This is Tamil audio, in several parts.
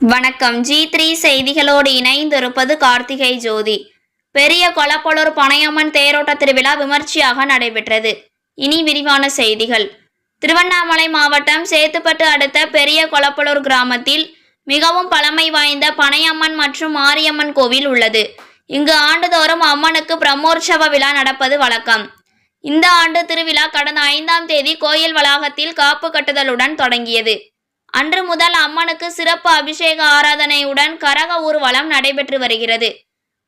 வணக்கம். ஜி த்ரீ செய்திகளோடு இணைந்திருப்பது கார்த்திகை ஜோதி. பெரிய கொலப்பலூர் பனையம்மன் தேரோட்ட திருவிழா விமர்சையாக நடைபெற்றது. இனி விரிவான செய்திகள். திருவண்ணாமலை மாவட்டம் சேத்துப்பட்டு அடுத்த பெரிய கொலப்பலூர் கிராமத்தில் மிகவும் பழமை வாய்ந்த பனையம்மன் மற்றும் மாரியம்மன் கோவில் உள்ளது. இங்கு ஆண்டுதோறும் அம்மனுக்கு பிரம்மோற்சவ விழா நடப்பது வழக்கம். இந்த ஆண்டு திருவிழா கடந்த ஐந்தாம் தேதி கோயில் வளாகத்தில் காப்பு கட்டுதலுடன் தொடங்கியது. அன்று முதல் அம்மனுக்கு சிறப்பு அபிஷேக ஆராதனையுடன் கரக ஊர்வலம் நடைபெற்று வருகிறது.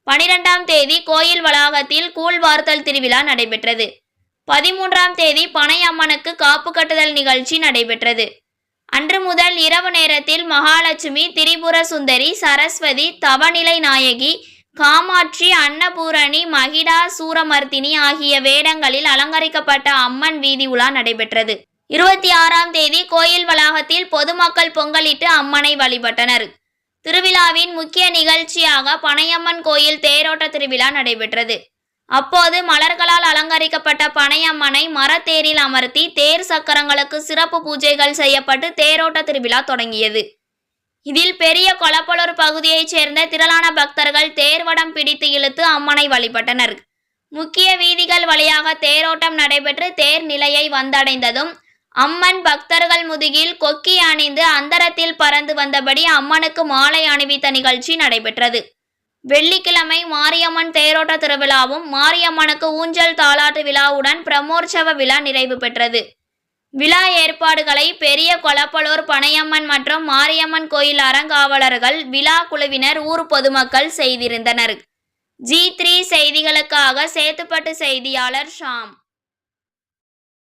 பனிரெண்டாம் தேதி கோயில் வளாகத்தில் கூழ் வார்த்தல் திருவிழா நடைபெற்றது. பதிமூன்றாம் தேதி பனை அம்மனுக்கு காப்பு கட்டுதல் நிகழ்ச்சி நடைபெற்றது. அன்று முதல் இரவு நேரத்தில் மகாலட்சுமி திரிபுர சுந்தரி சரஸ்வதி தவநிலை நாயகி காமாட்சி அன்னபூரணி மகிடா சூரமர்த்தினி ஆகிய வேடங்களில் அலங்கரிக்கப்பட்ட அம்மன் வீதி உலா நடைபெற்றது. இருபத்தி ஆறாம் தேதி கோயில் வளாகத்தில் பொதுமக்கள் பொங்கலிட்டு அம்மனை வழிபட்டனர். திருவிழாவின் முக்கிய நிகழ்ச்சியாக பனையம்மன் கோயில் தேரோட்ட திருவிழா நடைபெற்றது. அப்போது மலர்களால் அலங்கரிக்கப்பட்ட பனையம்மனை மரத்தேரில் அமர்த்தி தேர் சக்கரங்களுக்கு சிறப்பு பூஜைகள் செய்யப்பட்டு தேரோட்ட திருவிழா தொடங்கியது. இதில் பெரிய கொலப்பலூர் பகுதியைச் சேர்ந்த திரளான பக்தர்கள் தேர்வடம் பிடித்து இழுத்து அம்மனை வழிபட்டனர். முக்கிய வீதிகள் வழியாக தேரோட்டம் நடைபெற்று தேர் நிலையை வந்தடைந்ததும் அம்மன் பக்தர்கள் முதுகில் கொக்கி அணிந்து அந்தரத்தில் பறந்து வந்தபடி அம்மனுக்கு மாலை அணிவித்த நிகழ்ச்சி நடைபெற்றது. வெள்ளிக்கிழமை மாரியம்மன் தேரோட்ட திருவிழாவும் மாரியம்மனுக்கு ஊஞ்சல் தாளாட்டு விழாவுடன் பிரமோற்சவ விழா நிறைவு பெற்றது. விழா ஏற்பாடுகளை பெரிய கொலப்பலூர் பனையம்மன் மற்றும் மாரியம்மன் கோயில் அறங்காவலர்கள் விழா குழுவினர் ஊர் பொதுமக்கள் செய்திருந்தனர். ஜி த்ரீ செய்திகளுக்காக சேத்துப்பட்டு செய்தியாளர் ஷாம்.